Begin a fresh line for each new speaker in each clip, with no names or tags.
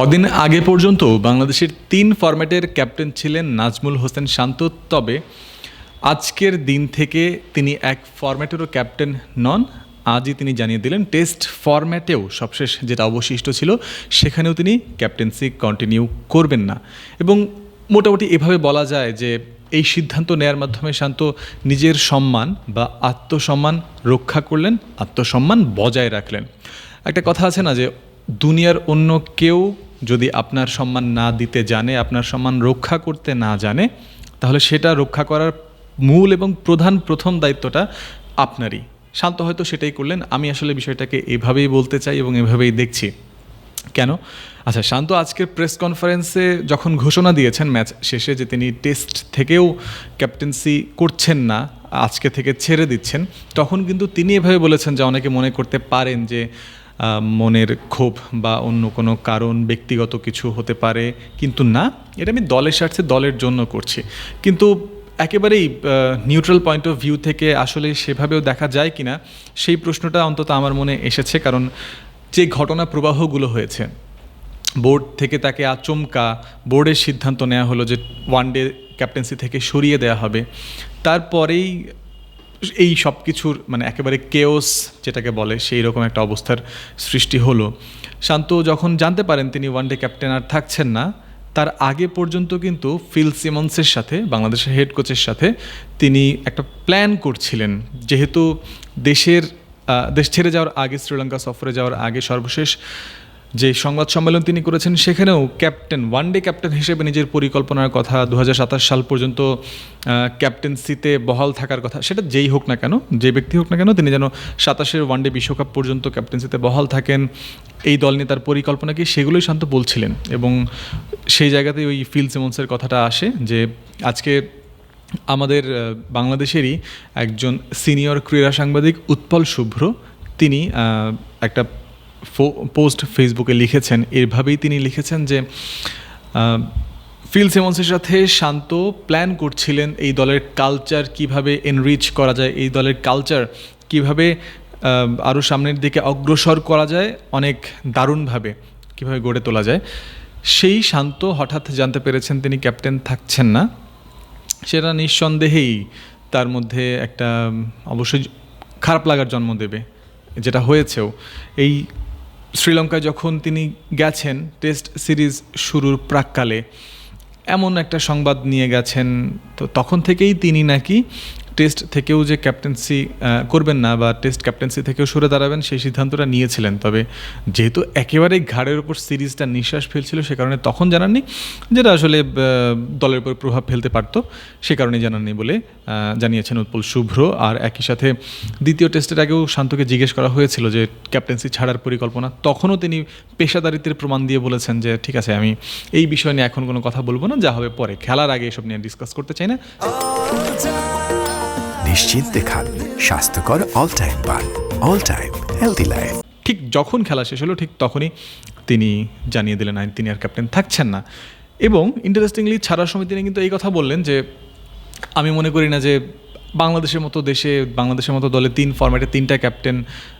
কদিন আগে পর্যন্ত বাংলাদেশের তিন ফরম্যাটের ক্যাপ্টেন ছিলেন নাজমুল হোসেন শান্ত, তবে আজকের দিন থেকে তিনি এক ফরম্যাটেরও ক্যাপ্টেন নন। আজই তিনি জানিয়ে দিলেন, টেস্ট ফরম্যাটেও সবশেষ যেটা অবশিষ্ট ছিল, সেখানেও তিনি ক্যাপ্টেন্সি কন্টিনিউ করবেন না। এবং মোটামুটি এভাবে বলা যায় যে, এই সিদ্ধান্ত নেয়ার মাধ্যমে শান্ত নিজের সম্মান বা আত্মসম্মান রক্ষা করলেন, আত্মসম্মান বজায় রাখলেন। একটা কথা আছে না যে, দুনিয়ার অন্য কেউ যদি আপনার সম্মান না দিতে জানে, আপনার সম্মান রক্ষা করতে না জানে, তাহলে সেটা রক্ষা করার মূল এবং প্রধান প্রথম দায়িত্বটা আপনারই। শান্ত হয়তো সেটাই করলেন। আমি আসলে বিষয়টাকে এভাবেই বলতে চাই এবং এভাবেই দেখছি। কেন? আচ্ছা শান্ত আজকের প্রেস কনফারেন্সে যখন ঘোষণা দিয়েছেন ম্যাচ শেষে যে তিনি টেস্ট থেকেও ক্যাপ্টেন্সি করছেন না, আজকে থেকে ছেড়ে দিচ্ছেন, তখন কিন্তু তিনি এভাবে বলেছেন যে অনেকে মনে করতে পারেন যে মনের ক্ষোভ বা অন্য কোনো কারণ, ব্যক্তিগত কিছু হতে পারে, কিন্তু না, এটা আমি দলের স্বার্থে দলের জন্য করছি। কিন্তু একেবারেই নিউট্রাল পয়েন্ট অফ ভিউ থেকে আসলে সেভাবেও দেখা যায় কিনা, সেই প্রশ্নটা অন্তত আমার মনে এসেছে, কারণ যে ঘটনা প্রবাহগুলো হয়েছে, বোর্ড থেকে তাকে আচমকা, বোর্ডের সিদ্ধান্ত নেওয়া হলো যে ওয়ান ডে ক্যাপ্টেন্সি থেকে সরিয়ে দেওয়া হবে। তারপরেই এই সব কিছুর মানে একেবারে কেওস যেটাকে বলে, সেই রকম একটা অবস্থার সৃষ্টি হলো। শান্ত যখন জানতে পারেন তিনি ওয়ান ডে ক্যাপ্টেন আর থাকছেন না, তার আগে পর্যন্ত কিন্তু ফিল সিমন্সের সাথে, বাংলাদেশের হেড কোচের সাথে তিনি একটা প্ল্যান করছিলেন। যেহেতু দেশের দেশ ছেড়ে যাওয়ার আগে, শ্রীলঙ্কা সফরে যাওয়ার আগে সর্বশেষ যে সংবাদ সম্মেলন তিনি করেছেন, সেখানেও ক্যাপ্টেন ওয়ান ডে ক্যাপ্টেন হিসেবে নিজের পরিকল্পনার কথা দু হাজার সাতাশ সাল পর্যন্ত ক্যাপ্টেন্সিতে বহাল থাকার কথা, সেটা যেই হোক না কেন, যে ব্যক্তি হোক না কেন, তিনি যেন সাতাশের ওয়ান ডে বিশ্বকাপ পর্যন্ত ক্যাপ্টেন্সিতে বহাল থাকেন, এই দল নিয়ে তার পরিকল্পনা কি, সেগুলোই শান্ত বলছিলেন। এবং সেই জায়গাতেই ওই ফিল সিমন্সের কথাটা আসে যে আজকে আমাদের বাংলাদেশেরই একজন সিনিয়র ক্রীড়া সাংবাদিক উৎপল শুভ্র, তিনি একটা পোস্ট ফেসবুকে লিখেছেন। এভাবেই তিনি লিখেছেন যে ফিল সিমন্সের সাথে শান্ত প্ল্যান করছিলেন এই দলের কালচার কীভাবে এনরিচ করা যায়, এই দলের কালচার কীভাবে আরও সামনের দিকে অগ্রসর করা যায়, অনেক দারুণভাবে কীভাবে গড়ে তোলা যায়। সেই শান্ত হঠাৎ জানতে পেরেছেন তিনি ক্যাপ্টেন থাকছেন না। সেটা নিঃসন্দেহেই তার মধ্যে একটা অবশ্যই খারাপ লাগার জন্ম দেবে, যেটা হয়েছেও। এই শ্রীলঙ্কায় যখন তিনি গেছেন, টেস্ট সিরিজ শুরুর প্রাককালে, এমন একটা সংবাদ নিয়ে গেছেন, তো তখন থেকেই তিনি নাকি টেস্ট থেকেও যে ক্যাপ্টেন্সি করবেন না বা টেস্ট ক্যাপ্টেন্সি থেকেও সরে দাঁড়াবেন, সেই সিদ্ধান্তটা নিয়েছিলেন। তবে যেহেতু একেবারেই ঘাড়ের উপর সিরিজটা নিঃশ্বাস ফেলছিল, সে কারণে তখন জানাননি যেটা আসলে দলের উপর প্রভাব ফেলতে পারতো, সে কারণে জানাননি বলে জানিয়েছেন উৎপল শুভ্র। আর একই সাথে দ্বিতীয় টেস্টের আগেও শান্তকে জিজ্ঞেস করা হয়েছিল যে ক্যাপ্টেন্সি ছাড়ার পরিকল্পনা, তখনও তিনি পেশাদারিত্বের প্রমাণ দিয়ে বলেছেন যে, ঠিক আছে, আমি এই বিষয় নিয়ে এখন কোনো কথা বলব না, যা হবে পরে। খেলার আগে এসব নিয়ে ডিসকাস করতে চাই না।
নিশ্চিন্তে খান স্বাস্থ্যকর অল টাইম পান অল টাইম হেলদি লাইফ
ঠিক যখন খেলা শেষ হলো, ঠিক তখনই তিনি জানিয়ে দিলেন তিনি আর ক্যাপ্টেন থাকছেন না। এবং ইন্টারেস্টিংলি ছাড়ার সময় তিনি কিন্তু এই কথা বললেন যে, আমি মনে করি না যে বাংলাদেশের মতো দেশে, বাংলাদেশের মতো দলে তিন ফর্ম্যাটে তিনটা ক্যাপ্টেন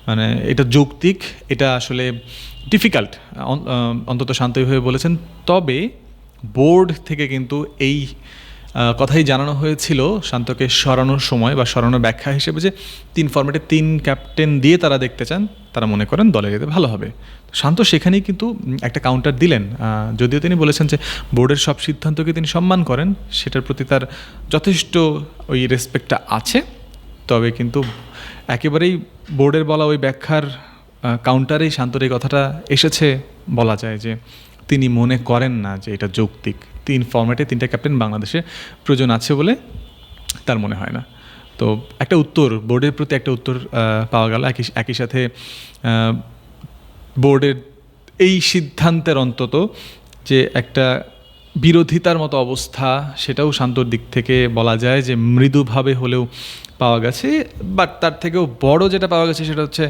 মানে এটা যৌক্তিক, এটা আসলে ডিফিকাল্ট অন্তত শান্তভাবে বলেছেন। তবে বোর্ড থেকে কিন্তু এই কথাই জানানো হয়েছিল শান্তকে সরানোর সময় বা সরানোর ব্যাখ্যা হিসেবে যে তিন ফরম্যাটে তিন ক্যাপ্টেন দিয়ে তারা দেখতে চান, তারা মনে করেন দলে যেতে ভালো হবে। শান্ত সেখানেই কিন্তু একটা কাউন্টার দিলেন। যদিও তিনি বলেছেন যে বোর্ডের সব সিদ্ধান্তকে তিনি সম্মান করেন, সেটার প্রতি তার যথেষ্ট ওই রেসপেক্টটা আছে। তবে কিন্তু একেবারেই বোর্ডের বলা ওই ব্যাখ্যার কাউন্টারেই শান্তর এই কথাটা এসেছে বলা যায় যে তিনি মনে করেন না যে এটা যৌক্তিক। তিন ফর্ম্যাটে তিনটা ক্যাপ্টেন বাংলাদেশে প্রয়োজন আছে বলে তার মনে হয় না। তো একটা উত্তর বোর্ডের প্রতি একটা উত্তর পাওয়া গেল। একই একই সাথে বোর্ডের এই সিদ্ধান্তের অন্তত যে একটা বিরোধিতার মতো অবস্থা, সেটাও শান্তর দিক থেকে বলা যায় যে মৃদুভাবে হলেও পাওয়া গেছে। বাট তার থেকেও বড় যেটা পাওয়া গেছে সেটা হচ্ছে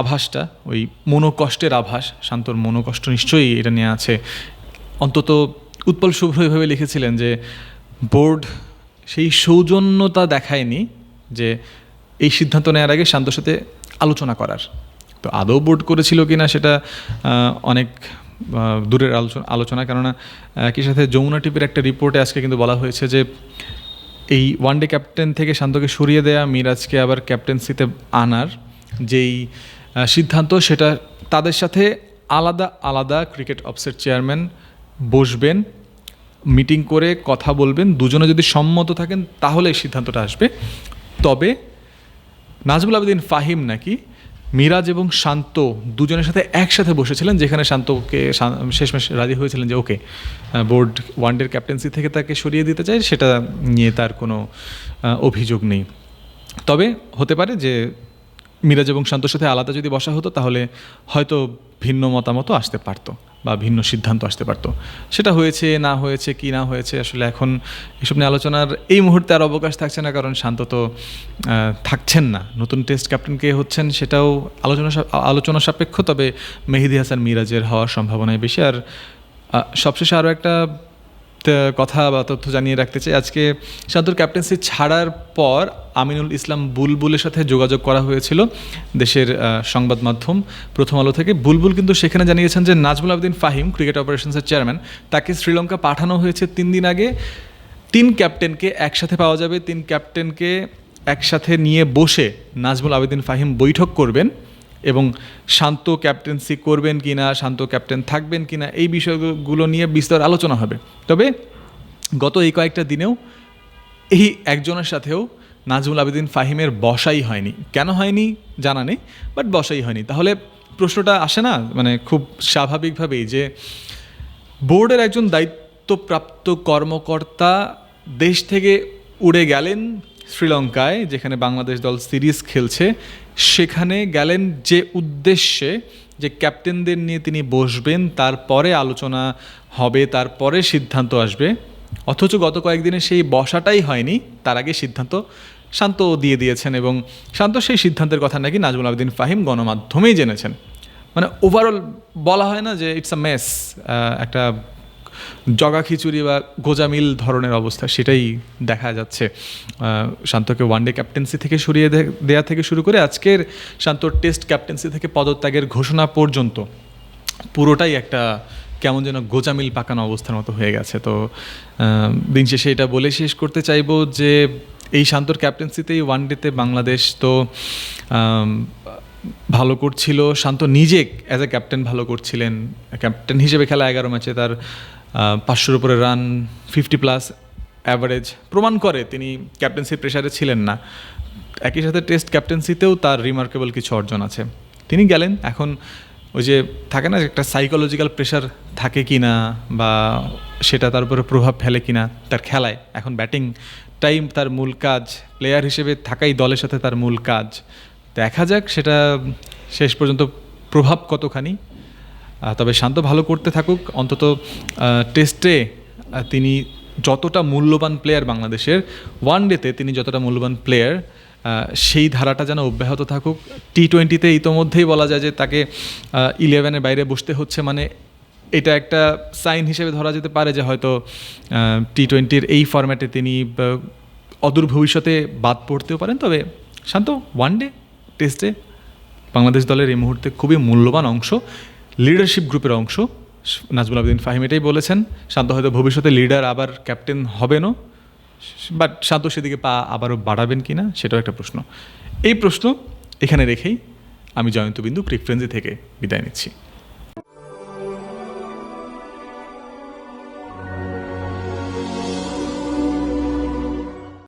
আভাসটা, ওই মনোকষ্টের আভাস। শান্তর মনোকষ্ট নিশ্চয়ই এটা নিয়ে আছে। অন্তত উৎপল শুভ্র এভাবে লিখেছিলেন যে, বোর্ড সেই সৌজন্যতা দেখায়নি যে এই সিদ্ধান্ত নেওয়ার আগে শান্তর সাথে আলোচনা করার। তো আদৌ বোর্ড করেছিল কিনা সেটা অনেক দূরের আলোচনা আলোচনা। কেননা একই সাথে যমুনা টিভির একটা রিপোর্টে আজকে কিন্তু বলা হয়েছে যে, এই ওয়ানডে ক্যাপ্টেন থেকে শান্তকে সরিয়ে দেয়া, মিরাজকে আবার ক্যাপ্টেন্সিতে আনার যেই সিদ্ধান্ত, সেটা তাদের সাথে আলাদা আলাদা ক্রিকেট অফিসের চেয়ারম্যান বসবেন, মিটিং করে কথা বলবেন, দুজনে যদি সম্মত থাকেন তাহলে এই সিদ্ধান্তটা আসবে। তবে নাজমুল আবেদিন ফাহিম নাকি মিরাজ এবং শান্ত দুজনের সাথে একসাথে বসেছিলেন, যেখানে শান্তকে শেষমেশ রাজি হয়েছিলেন যে, ওকে বোর্ড ওয়ানডের ক্যাপ্টেন্সি থেকে তাকে সরিয়ে দিতে চায় সেটা নিয়ে তার কোনো অভিযোগ নেই। তবে হতে পারে যে মিরাজ এবং শান্তর সাথে আলাদা যদি বসা হতো, তাহলে হয়তো ভিন্ন মতামতও আসতে পারতো। বা ভিন্ন সিদ্ধান্ত আসতে পারতো। সেটা হয়েছে, না হয়েছে, কি না হয়েছে, আসলে এখন এসব নিয়ে আলোচনার এই মুহূর্তে আর অবকাশ থাকছে না, কারণ শান্ত তো থাকছেন না। নতুন টেস্ট ক্যাপ্টেন কে হচ্ছেন সেটাও আলোচনা আলোচনা সাপেক্ষ, তবে মেহেদি হাসান মিরাজের হওয়ার সম্ভাবনাই বেশি। আর সবশেষে আরও একটা কথা বা তথ্য জানিয়ে রাখতে চাই। আজকে শান্তর ক্যাপ্টেন্সি ছাড়ার পর আমিনুল ইসলাম বুলবুলের সাথে যোগাযোগ করা হয়েছিল দেশের সংবাদ মাধ্যম প্রথম আলো থেকে। বুলবুল কিন্তু সেখানে জানিয়েছেন যে নাজমুল আবদিন ফাহিম, ক্রিকেট অপারেশনসের চেয়ারম্যান, তাকে শ্রীলঙ্কা পাঠানো হয়েছে তিন দিন আগে। তিন ক্যাপ্টেনকে একসাথে পাওয়া যাবে, তিন ক্যাপ্টেনকে একসাথে নিয়ে বসে নাজমুল আবেদিন ফাহিম বৈঠক করবেন। এবং শান্ত ক্যাপ্টেন্সি করবেন কি না শান্ত ক্যাপ্টেন থাকবেন কি না এই বিষয়গুলো নিয়ে বিস্তর আলোচনা হবে। তবে গত এই কয়েকটা দিনেও এই একজনের সাথেও নাজমুল আবেদিন ফাহিমের বসাই হয়নি। কেন হয়নি জানা নেই বাট বসাই হয়নি। তাহলে প্রশ্নটা আসে না? মানে খুব স্বাভাবিকভাবেই যে বোর্ডের একজন দায়িত্বপ্রাপ্ত কর্মকর্তা দেশ থেকে উড়ে গেলেন শ্রীলঙ্কায়, যেখানে বাংলাদেশ দল সিরিজ খেলছে, সেখানে গেলেন যে উদ্দেশ্যে যে ক্যাপ্টেনদের নিয়ে তিনি বসবেন, তারপরে আলোচনা হবে, তারপরে সিদ্ধান্ত আসবে। অথচ গত কয়েকদিনে সেই বসাটাই হয়নি, তার আগে সিদ্ধান্ত শান্ত দিয়ে দিয়েছেন এবং শান্ত সেই সিদ্ধান্তের কথা নাকি নাজমুল আবেদিন ফাহিম গণমাধ্যমেই জেনেছেন। মানে ওভারঅল বলা হয় না যে ইটস আ মেস একটা জগা খিচুড়ি বা গোজামিল ধরনের অবস্থা সেটাই দেখা যাচ্ছে। শান্তকে ওয়ানডে ক্যাপ্টেন্সি থেকে সরিয়ে দে- দেয়া থেকে শুরু করে আজকের শান্তর টেস্ট ক্যাপ্টেন্সি থেকে পদত্যাগের ঘোষণা পর্যন্ত পুরোটাই একটা কেমন যেন গোজামিল পাকানো অবস্থার মতো হয়ে গেছে। তো দিন শেষে এটা বলে শেষ করতে চাইব যে এই শান্তর ক্যাপ্টেন্সিতেই ওয়ানডেতে বাংলাদেশ তো ভালো করছিল। শান্ত নিজে অ্যাজ এ ক্যাপ্টেন ভালো করছিলেন। ক্যাপ্টেন হিসেবে খেলা এগারো ম্যাচে তার পাঁচশোর উপরে রান ফিফটি প্লাস অ্যাভারেজ প্রমাণ করে তিনি ক্যাপ্টেন্সির প্রেশারে ছিলেন না। একই সাথে টেস্ট ক্যাপ্টেন্সিতেও তার রিমার্কেবল কিছু অর্জন আছে। তিনি গেলেন, এখন ওই যে থাকে না একটা সাইকোলজিক্যাল প্রেশার থাকে কি না বা সেটা তার উপরে প্রভাব ফেলে কি না তার খেলায়। এখন ব্যাটিং টাইম তার মূল কাজ প্লেয়ার হিসেবে থাকাই দলের সাথে তার মূল কাজ। দেখা যাক সেটা শেষ পর্যন্ত প্রভাব কতখানি তবে শান্ত ভালো করতে থাকুক। অন্তত টেস্টে তিনি যতটা মূল্যবান প্লেয়ার বাংলাদেশের ওয়ান ডেতে তিনি যতটা মূল্যবান প্লেয়ার সেই ধারাটা যেন অব্যাহত থাকুক। টি টোয়েন্টিতে ইতোমধ্যেই বলা যায় যে তাকে ইলেভেনের বাইরে বসতে হচ্ছে মানে এটা একটা সাইন হিসেবে ধরা যেতে পারে যে হয়তো টি টোয়েন্টির এই ফরম্যাটে তিনি অদূর ভবিষ্যতে বাদ পড়তেও পারেন। তবে শান্ত ওয়ান ডে টেস্টে বাংলাদেশ দলের এই মুহূর্তে খুবই মূল্যবান অংশ। লিডারশিপ গ্রুপের অংশ। নাজমুল আবেদিন ফাহিম এটাই বলেছেন, শান্ত হয়তো ভবিষ্যতে লিডার আবার ক্যাপ্টেন হবেনও বাট শান্ত সেদিকে পা আবারও বাড়াবেন কি না, সেটাও একটা প্রশ্ন। এই প্রশ্ন এখানে রেখেই আমি জয়ন্ত বিন্দু থেকে বিদায় নিচ্ছি।